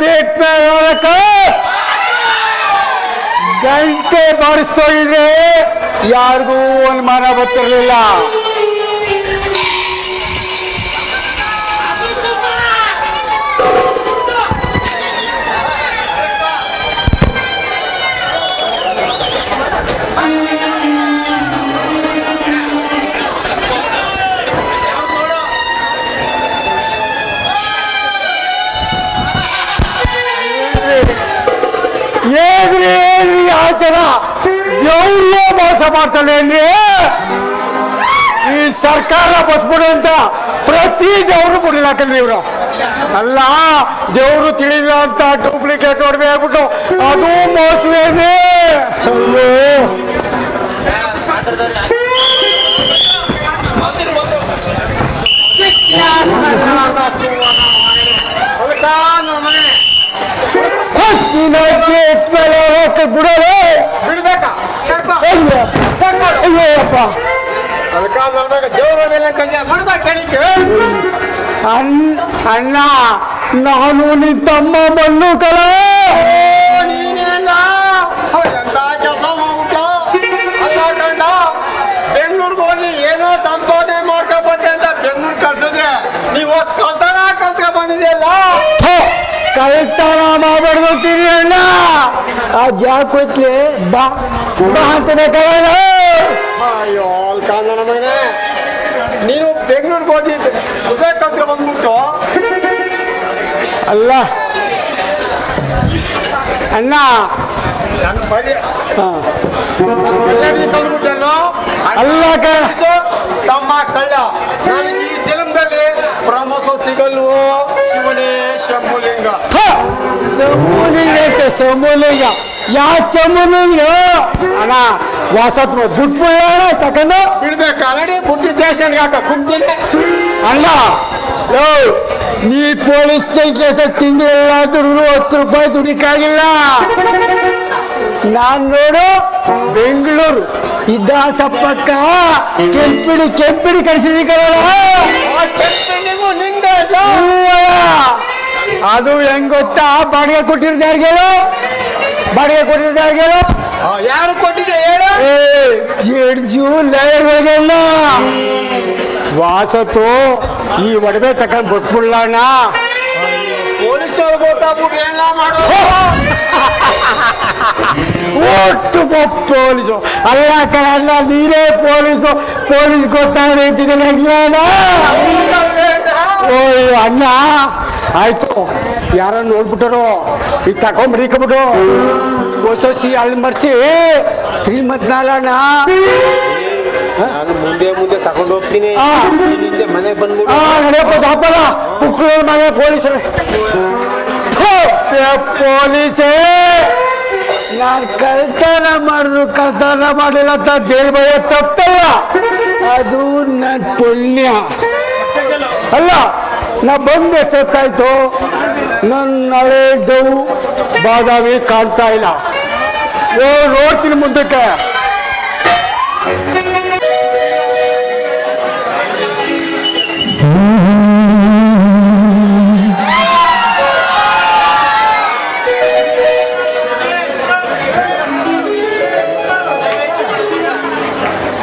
ಚೇಟ್ಮೇಳಕ ಗಂಟೆ ಬಾರಿಸ್ತೋಗಿದ್ರೆ ಯಾರಿಗೂ ಅನುಮಾನ ಗೊತ್ತಿರಲಿಲ್ಲ ಏನ್ರಿ ಹೇಗ್ರಿ ಆ ಜನ ಮೋಸ ಮಾಡ್ತಾನೆ ಈ ಸರ್ಕಾರ ಬಸ್ಬಿಡು ಅಂತ ಪ್ರತಿ ದೇವ್ರು ಬಿಡಿದಾಕಲ್ರಿ ಇವರು. ಅಲ್ಲ, ದೇವ್ರು ತಿಳಿದ ಅಂತ ಡೂಪ್ಲಿಕೇಟ್ ನೋಡ್ಬೇ ಆಗ್ಬಿಟ್ಟು ಅದು ಮೋಸವೇನೆ ಅಯ್ಯೋ ಬಿಡೋದು ಬಿಡ್ಬೇಕಾ ಕರ್ಕೊ. ಅಯ್ಯೋ ಕರ್ಕೊಂಡು. ಅಯ್ಯೋಪ್ಪ ಅದಕ್ಕ ನಲ್ಬೇಕು ದೇವ್ರ ಮೇಲೆ ಕಲ್ಯ ಮಾಡ್ದ ಕಣಿಕೆ ಅಣ್ಣ ನಾನು ನಿನ್ ತಮ್ಮ ಮಣ್ಣು ಕಲ ಕಳ್ತನ ಮಾಡ್ಬಿಡ್ತೀನಿ ಅಣ್ಣ. ಆ ಜಾತ್ರೆ ಬಾ ಬಾ ಅಂತಾನೆ ಕಲ ಅಯ್ಯೋ ಕಾಂದ ಮಗನೇ. ನೀನು ಬೆಂಗಳೂರಿಗೆ ಹೋಗಿದ್ದೆ ಹೊಸ ಕಲ್ತ್ಕ ಬಂದ್ಬಿಟ್ಟು. ಅಲ್ಲ. ಅಣ್ಣ. ನನ್ನ ಬಳಿ ಹಾಂ. ಕಲ್ತ್ಬಿಟ್ಟಲ್ಲೋ ಅಲ್ಲ ಕಣ ಸಮೂಲಿಂಗ ಐತೆ ಸಮೂಲಿಂಗ. ಯಾ ಚಮೂಲಿಂಗ? ಅಣ್ಣ ವಾಸತ್ ಬಿಟ್ಬಿಡ ಅಣ್ಣ ತಕೊಂಡು ಬಿಡ್ಬೇಕು ಆಲ್ರೆಡಿ ಬುದ್ಧಿ ಸ್ಟೇಷನ್ಗೆ ಹಾಕ ಕುಂತೀನಿ. ಅಣ್ಣ ಯೋ ನೀ ಪೊಲೀಸ್ ಸ್ಟೇಷನ್ ತಿಂಗಳೆಲ್ಲ ದುಡಿದ್ರು ಹತ್ತು ರೂಪಾಯಿ ದುಡಿಕಾಗಿಲ್ಲ. ನಾನು ನೋಡು ಬೆಂಗಳೂರು ಇದ್ದ ಸಪ್ಪಕ್ಕ ಕೆಂಪಿಡಿ ಕೆಂಪಿಡಿ ಕಳಿಸಿದಿ ಕರಲ್ಲ ಅದು ಹೆಂಗ್ ಗೊತ್ತಾ? ಬಾಡಿಗೆ ಕೊಟ್ಟಿರೋದು ಯಾರಿಗೇಳು ಬಾಡಿಗೆ ಕೊಟ್ಟಿರೋದು ಯಾರಿಗೇಳು ಆ, ಯಾರು ಕೊಟ್ಟಿದೆ ಹೇಳು? ಜಡ್ಜು ಲಾಯರ್ಗಳಿಗೆಲ್ಲ ವಾಸತ್ತು ಈ ಒಡವೆ ತಕೊಂಡ್ ಬಿಟ್ಬಿಡ್ಲಣ್ಣ ಪೊಲೀಸ್ನವ್ರು ಗೊತ್ತಾಗ್ಬಿಟ್ಟು ಎಲ್ಲ ಮಾಡೋ ಒಟ್ಟು ಪೊಲೀಸು. ಅಲ್ಲ ಕಣ ನೀರೇ ಪೊಲೀಸು. ಪೊಲೀಸ್ ಗೊತ್ತಾಗ್ತಿದ್ದೀನಿ ಅಣ್ಣ. ಓಯ್ ಅಣ್ಣ ಆಯ್ತು. ಯಾರ ನೋಡ್ಬಿಟ್ಟರು? ಈಗ ತಕೊಂಡ್ ಹೊಸಿ ಅಲ್ಲಿ ಮರ್ಸಿ. ಶ್ರೀಮಂತ ನಾರಾಯಣ ನಾನು ಮುಂದೆ ಮುಂದೆ ತಗೊಂಡು ಹೋಗ್ತೀನಿ. ಹಿಂದೆ ಮನೆಗೆ ಬಂದ್ಬಿಡು. ಆ ನಡೆಯಪ್ಪ ಪುಕ್ಳು ಮನೆ ಪೊಲೀಸರು. ಪೊಲೀಸೇ. ನಾನು ಕಳ್ತನ ಮಾಡಿದ್ರು ಕಳ್ತನ ಮಾಡಿಲ್ಲ ಅಂತ ಜೈಲ್ ಭಯ ತಪ್ಪಲ್ಲ. ಅದು ನನ್ನ ಪುಣ್ಯ. ಅಲ್ಲ ನಾ ಬಂದು ಎಷ್ಟೊತ್ತಾಯ್ತು ನನ್ನ ಹಳೆ ಡವ್ ಬಾದಾಮಿ ಕಾಣ್ತಾ ಇಲ್ಲ. ಓ, ನೋಡ್ತೀನಿ ಮುಂದಕ್ಕೆ.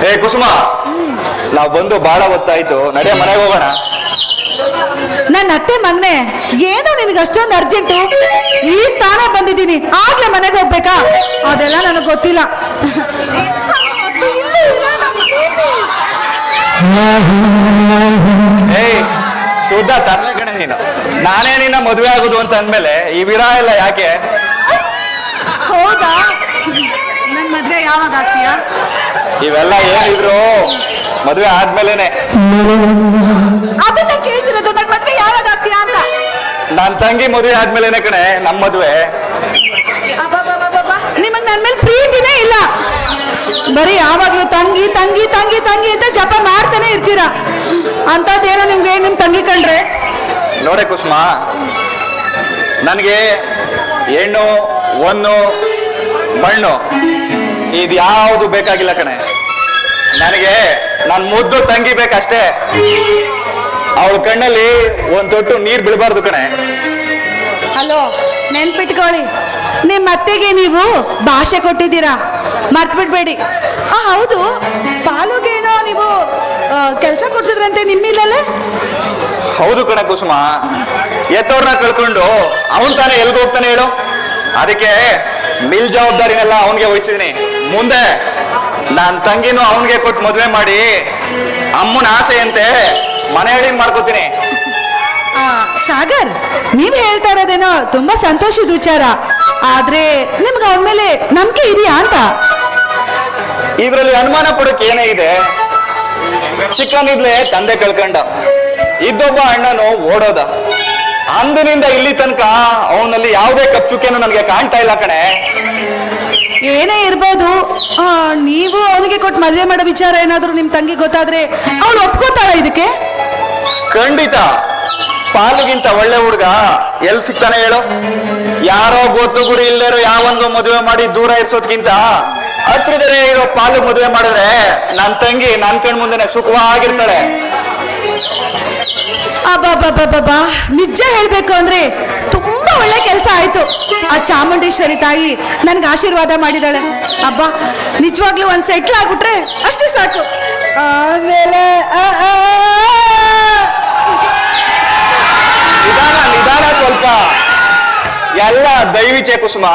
ಏ ಕುಸುಮ, ನಾವು ಬಂದು ಬಹಳ ಹೊತ್ತಾಯ್ತು. ನಡೆ ಮನೆಗೆ ಹೋಗೋಣ. ನನ್ನ ಅತ್ತೆ ಮಗನೆ ಏನು ನಿನಗೆ ಅಷ್ಟೊಂದು ಅರ್ಜೆಂಟು ಈಗ ತಾಣ ಬಂದಿದ್ದೀನಿ ಆಗ್ಲೇ ಮನೆಗೆ ಹೋಗ್ಬೇಕಾ? ಅದೆಲ್ಲ ನನಗೆ ಗೊತ್ತಿಲ್ಲ. ಇಲ್ಲೇ. ಏಯ್ ಶುದ್ಧ ತರಲೆ ಕಣೆ ನೀನು. ನಾನೇ ನಿನ್ನ ಮದುವೆ ಆಗುದು ಅಂತ ಅಂದ್ಮೇಲೆ ಈ ವಿರ ಎಲ್ಲ ಯಾಕೆ? ಹೌದಾ? ನನ್ನ ಮದುವೆ ಯಾವಾಗ ಆಗ್ತೀಯಾ? ಇವೆಲ್ಲ ಏನಿದ್ರು ಮದುವೆ ಆದ್ಮೇಲೆನೆ. ಅದನ್ನ ನನ್ ತಂಗಿ ಮದುವೆ ಆದ್ಮೇಲೆ ಕಣೆ ನಮ್ಮ ಮದುವೆ. ನಿಮಗ್ ನನ್ ಮೇಲೆ ಪ್ರೀತಿನೇ ಇಲ್ಲ. ಬರೀ ಯಾವಾಗ್ಲೂ ತಂಗಿ ತಂಗಿ ತಂಗಿ ತಂಗಿ ಅಂತ ಜಪ ಮಾಡ್ತಾನೆ ಇರ್ತೀರಾ? ಅಂತದೇನೋ ನಿಮ್ಗೆ ನಿಮ್ ತಂಗಿ ಕಂಡ್ರೆ? ನೋಡೆ ಕುಸುಮ ನನಗೆ ಹೆಣ್ಣು ಒಂದು ಮಣ್ಣು ಇದು ಯಾವುದು ಬೇಕಾಗಿಲ್ಲ ಕಣೆ. ನನಗೆ ನನ್ನ ಮುದ್ದು ತಂಗಿ ಬೇಕಷ್ಟೇ. ಅವಳ ಕಣ್ಣಲ್ಲಿ ಒಂದ್ ತೊಟ್ಟು ನೀರು ಬೀಳಬಾರ್ದು ಕಣೆ. ಹಲೋ ನೆನ್ಪಿಟ್ಕೊಳ್ಳಿ. ನಿಮ್ಮ ಅತ್ತೆಗೆ ನೀವು ಭಾಷೆ ಕೊಟ್ಟಿದ್ದೀರಾ? ಮರ್ತ್ಬಿಡ್ಬೇಡಿ. ಆ ಹೌದು. ಪಾಲುಗೇನೋ ನೀವು ಕೆಲಸ ಕೊಡ್ಸಿದ್ರಂತೆ ನಿಮ್ಮಿಲ್ಲಲ್ಲೇ ಹೌದು ಕಣ ಕುಸುಮ. ಎತ್ತವ್ರನ್ನ ಕಳ್ಕೊಂಡು ಅವನ್ ತಾನೇ ಎಲ್ಗೆ ಹೋಗ್ತಾನೆ ಹೇಳು? ಅದಕ್ಕೆ ಮಿಲ್ ಜವಾಬ್ದಾರಿನೆಲ್ಲ ಅವನಿಗೆ ವಹಿಸಿದೀನಿ. ಮುಂದೆ ನಾನ್ ತಂಗಿನೂ ಅವನಿಗೆ ಕೊಟ್ಟು ಮದುವೆ ಮಾಡಿ ಅಮ್ಮನ ಆಸೆಯಂತೆ ಮನೆ ಹೇಳಿನ ಮಾಡ್ಕೋತೀನಿ. ಆ, ಸಾಗರ್ ನೀವ್ ಹೇಳ್ತಾ ಇರೋದೇನೋ ತುಂಬಾ ಸಂತೋಷದ ವಿಚಾರ. ಆದ್ರೆ ನಿಮ್ಗೆ ಅವನ ಮೇಲೆ ನಂಬಿಕೆ ಇದೆಯಾ ಅಂತ? ಇದ್ರಲ್ಲಿ ಅನುಮಾನ ಪಡೋಕೆ ಏನೇ ಇದೆ? ಚಿಕ್ಕನಿದ್ಲೆ ತಂದೆ ಕಳ್ಕಂಡ. ಇದ್ದೊಬ್ಬ ಅಣ್ಣನು ಓಡೋದ. ಅಂದಿನಿಂದ ಇಲ್ಲಿ ತನಕ ಅವನಲ್ಲಿ ಯಾವುದೇ ಕಪ್ಚುಕೆನು ನನಗೆ ಕಾಣ್ತಾ ಇಲ್ಲ ಕಣೆ. ಏನೇ ಇರ್ಬೋದು ನೀವು ಅವನಿಗೆ ಕೊಟ್ಟು ಮದುವೆ ಮಾಡೋ ವಿಚಾರ ಏನಾದರೂ ನಿಮ್ಮ ತಂಗಿ ಗೊತ್ತಾದ್ರೆ ಅವಳು ಒಪ್ಕೋತಾಳ ಇದಕ್ಕೆ? ಖಂಡಿತ. ಪಾಲಿಗಿಂತ ಒಳ್ಳೆ ಹುಡುಗ ಎಲ್ ಸಿಗ್ತಾನೆ ಹೇಳು. ಯಾರೋ ಗೊತ್ತು ಗುರಿ ಇಲ್ದೇರೋ ಯಾವೊಂದು ಮದುವೆ ಮಾಡಿ ದೂರ ಇರ್ಸೋದ್ಕಿಂತ ಹತ್ರದರೆ ಇರೋ ಪಾಲು ಮದುವೆ ಮಾಡಿದ್ರೆ ನನ್ ತಂಗಿ ನನ್ ಕಣ್ ಮುಂದೆನೆ ಸುಖವಾಗಿರ್ತಾಳೆ. ಅಬ್ಬಾ ನಿಜ ಹೇಳ್ಬೇಕು ಅಂದ್ರೆ ತುಂಬಾ ಒಳ್ಳೆ ಕೆಲಸ ಆಯ್ತು. ಆ ಚಾಮುಂಡೇಶ್ವರಿ ತಾಯಿ ನನ್ಗೆ ಆಶೀರ್ವಾದ ಮಾಡಿದಾಳೆ ಅಬ್ಬಾ, ನಿಜವಾಗ್ಲೂ ಒಂದ್ ಸೆಟ್ಲ್ ಆಗ್ಬಿಟ್ರೆ ಅಷ್ಟೇ ಸಾಕು. ಆಮೇಲೆ ನಿಧಾನ ನಿಧಾನ ಸ್ವಲ್ಪ. ಎಲ್ಲ ದೈವಿಚೆ ಕುಸುಮ.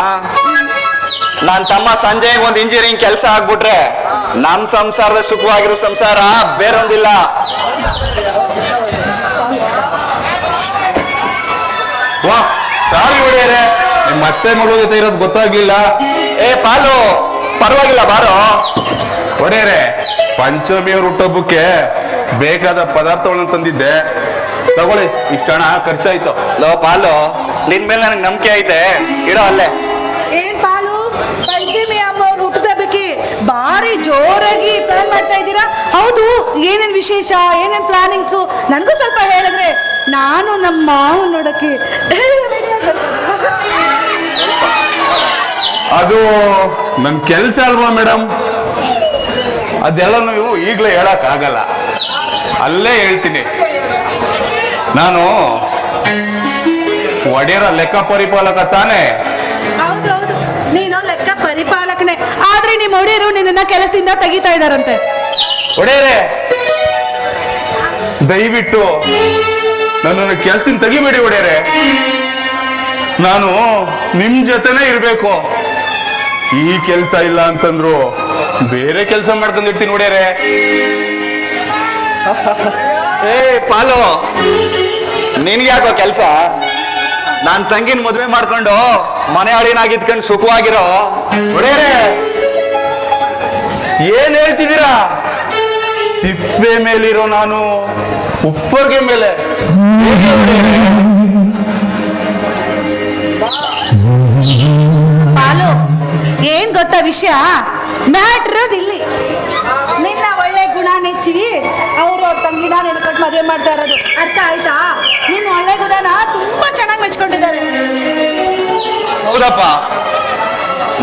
ನಾನು ತಮ್ಮ ಸಂಜಯ್ ಒಂದು ಇಂಜಿನಿಯರಿಂಗ್ ಕೆಲಸ ಆಗ್ಬಿಟ್ರೆ ನಮ್ ಸಂಸಾರದ ಸುಖವಾಗಿರೋ ಸಂಸಾರ ಬೇರೊಂದಿಲ್ಲ. ವಾ, ಸಾರಿ ಹೊಡೆಯರೆ ನಿಮ್ಮ ಅತ್ತೆ ಮಗಳ ಜೊತೆ ಇರೋದು ಗೊತ್ತಾಗ್ಲಿಲ್ಲ. ಏ, ಪಾಲು, ಪರವಾಗಿಲ್ಲ, ಬಾರೋ. ಹೊಡೆಯರೆ ಪಂಚಮಿಯವ್ರ ಹುಟ್ಟೊಬ್ಬಕ್ಕೆ ಬೇಕಾದ ಪದಾರ್ಥಗಳನ್ನ ತಂದಿದ್ದೆ. ತಗೊಳ್ಳಿ, ಇಷ್ಟ ಹಣ ಖರ್ಚಾಯ್ತು. ಲೋ, ಪಾಲು, ನಿನ್ ಮೇಲೆ ನನಗೆ ನಂಬಿಕೆ ಐತೆ. ಇಡೋ ಅಲ್ಲೇ. ಏನ್ ಪಾಲು? ಪಂಚಮಿ ಅಮ್ಮವ್ರ ಹುಟ್ಟದ ಬಾರಿ ಭಾರಿ ಜೋರಾಗಿ ಪ್ಲಾನ್ ಮಾಡ್ತಾ ಇದ್ದೀರಾ? ಹೌದು, ಏನೇನ್ ವಿಶೇಷ, ಏನೇನ್ ಪ್ಲಾನಿಂಗ್ಸು ನನಗೂ ಸ್ವಲ್ಪ ಹೇಳಿದ್ರೆ, ನಾನು ನಮ್ಮ ಮಾವ ನೋಡಕ್ಕೆ ಅದು ನನ್ನ ಕೆಲಸ ಅಲ್ವಾ ಮೇಡಮ್ ಅದೆಲ್ಲ ನೀವು ಈಗಲೇ ಹೇಳೋಕ್ಕಾಗಲ್ಲ. ಆಗಲ್ಲ ಅಲ್ಲೇ ಹೇಳ್ತೀನಿ. ನಾನು ಒಡೆಯರ ಲೆಕ್ಕ ಪರಿಪಾಲಕ ತಾನೇ. ಹೌದೌದು ನೀನು ಲೆಕ್ಕ ಪರಿಪಾಲಕನೇ. ಆದ್ರೆ ನಿಮ್ಮ ಒಡೆಯರು ನಿನ್ನ ಕೆಲಸದಿಂದ ತೆಗಿತಾ ಇದಾರಂತೆ ಒಡೆಯರೆ ದಯವಿಟ್ಟು ನನ್ನನ್ನು ಕೆಲಸದಿಂದ ತೆಗಿಬೇಡಿ ಒಡೆಯರೆ. ನಾನು ನಿಮ್ ಜೊತೆನೇ ಇರ್ಬೇಕು. ಈ ಕೆಲಸ ಇಲ್ಲ ಅಂತಂದ್ರು ಬೇರೆ ಕೆಲಸ ಮಾಡ್ಕೊಂಡಿರ್ತೀನಿ ನೋಡ್ಯಾರೆ. ಏ, ಪಾಲು, ನಿನ್ಗೆ ಯಾಕೋ ಕೆಲಸ? ನಾನ್ ತಂಗಿನ ಮದ್ವೆ ಮಾಡ್ಕೊಂಡು ಮನೆ ಹಳಿನಾಗಿದ್ಕೊಂಡು ಸುಖವಾಗಿರೋ. ಒಡೆಯರೆ ಏನ್ ಹೇಳ್ತಿದ್ದೀರಾ? ತಿಪ್ಪೆ ಮೇಲಿರೋ ನಾನು ಉಪ್ಪರ್ಗೆ ಮೇಲೆ. ಗೊತ್ತಾ ವಿಷಯ ಮ್ಯಾಟ್ರದ್ ಇಲ್ಲಿ ನಿನ್ನ ಒಳ್ಳೆ ಗುಣ ನೆಚ್ಚಿ ಅವರು ಅವ್ರ ತಂಗಿನ ನೆನ್ಕೊಂಡು ಮದುವೆ ಮಾಡ್ತಾ ಇರೋದು. ಅರ್ಥ ಆಯ್ತಾ? ನಿನ್ನ ಒಳ್ಳೆ ಗುಣನ ತುಂಬಾ ಚೆನ್ನಾಗಿ ಮೆಚ್ಕೊಂಡಿದ್ದಾರೆ. ಹೌದಪ್ಪ.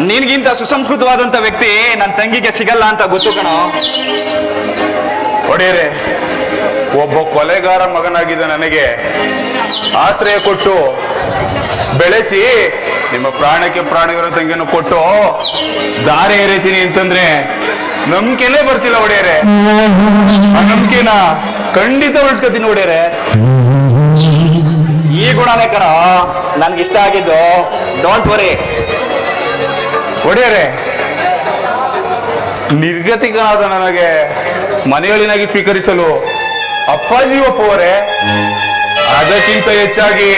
ನಿನ್ಗಿಂತ ಸುಸಂಸ್ಕೃತವಾದಂತ ವ್ಯಕ್ತಿ ನನ್ನ ತಂಗಿಗೆ ಸಿಗಲ್ಲ ಅಂತ ಗೊತ್ತು ಕಣೋ. ಒಡೆಯರೆ ಒಬ್ಬ ಕೊಲೆಗಾರ ಮಗನಾಗಿದ್ದ ನನಗೆ ಆಶ್ರಯ ಕೊಟ್ಟು ಬೆಳೆಸಿ ನಿಮ್ಮ ಪ್ರಾಣಕ್ಕೆ ಪ್ರಾಣವಿರೋ ತಂಗಿಯನ್ನು ಕೊಟ್ಟು ದಾರಿ ಎರಿತೀನಿ ಅಂತಂದ್ರೆ ನಂಬಿಕೆನೇ ಬರ್ತಿಲ್ಲ ಒಡೆಯರೆ. ನಂಬಿಕೆನ ಖಂಡಿತ ಉಳಿಸ್ಕೊತೀನಿ ಒಡೆಯರೆ. ಈ ಗುಣನೇ ಕಣೋ ನನ್ಗೆ ಇಷ್ಟ ಆಗಿದ್ದು ಡೋಂಟ್ ವರಿ ಒಡೆಯರೆ, ನಿರ್ಗತಿಕನಾದ ನನಗೆ ಮನೆಯಲ್ಲಿನಾಗಿ ಸ್ವೀಕರಿಸಲು ಅಪ್ಪಾಜಿ ಒಪ್ಪುವರೆ ಅದಕ್ಕಿಂತ ಹೆಚ್ಚಾಗಿ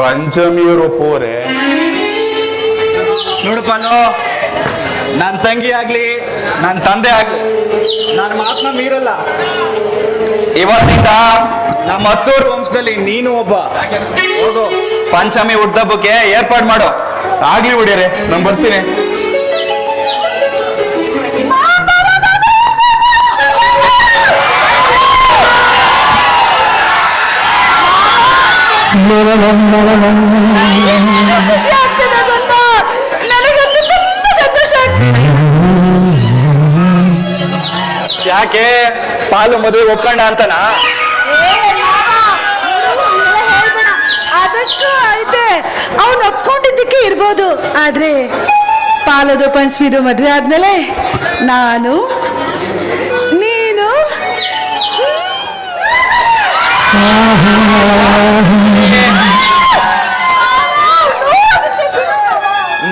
ಪಂಚಮಿಯವರು ಪೋರೆ ನೋಡು ಪಾಲು ನನ್ನ ತಂಗಿ ಆಗ್ಲಿ ನನ್ನ ತಂದೆ ಆಗ್ಲಿ ನನ್ನ ಮಾತನ್ನ ಮೀರಲ್ಲ. ಇವತ್ತಿಂದ ನಮ್ಮ ಹತ್ತೂರು ವಂಶದಲ್ಲಿ ನೀನು ಒಬ್ಬ. ಹೋಗು, ಪಂಚಮಿ ಹುಟ್ಟಬ್ಬಕ್ಕೆ ಏರ್ಪಾಡು ಮಾಡು. ಆಗ್ಲಿ ಒಡೆಯರೆ ನಾನು ಬರ್ತೀನಿ. ಎಷ್ಟು ಖುಷಿ ಆಗ್ತದೆ ಗೊತ್ತಾ ನನಗಂತೂ ತುಂಬಾ ಸಂತೋಷ ಆಗ್ತಿದೆ ಯಾಕೆ? ಪಾಲು ಮದುವೆ ಒಪ್ಪಂಡ ಅಂತನಾ? ಹೇಳ್ಬೇಡ. ಐತೆ ಅವ್ನು ಒಪ್ಕೊಂಡಿದ್ದಕ್ಕೆ ಇರ್ಬೋದು ಆದ್ರೆ ಪಾಲದು ಪಂಚಮಿದು ಮದುವೆ ಆದ್ಮೇಲೆ ನಾನು ನೀನು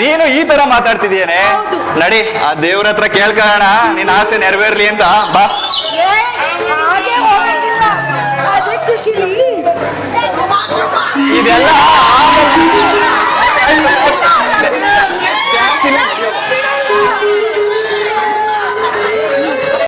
ನೀನು ಈ ತರ ಮಾತಾಡ್ತಿದೀಯೇನೆ? ನಡಿ ಆ ದೇವ್ರ ಹತ್ರ ಕೇಳ್ಕೊಳ್ಳೋಣ. ನಿನ್ನ ಆಸೆ ನೆರವೇರ್ಲಿ ಅಂತ. ಬಾ. ಇದೆಲ್ಲ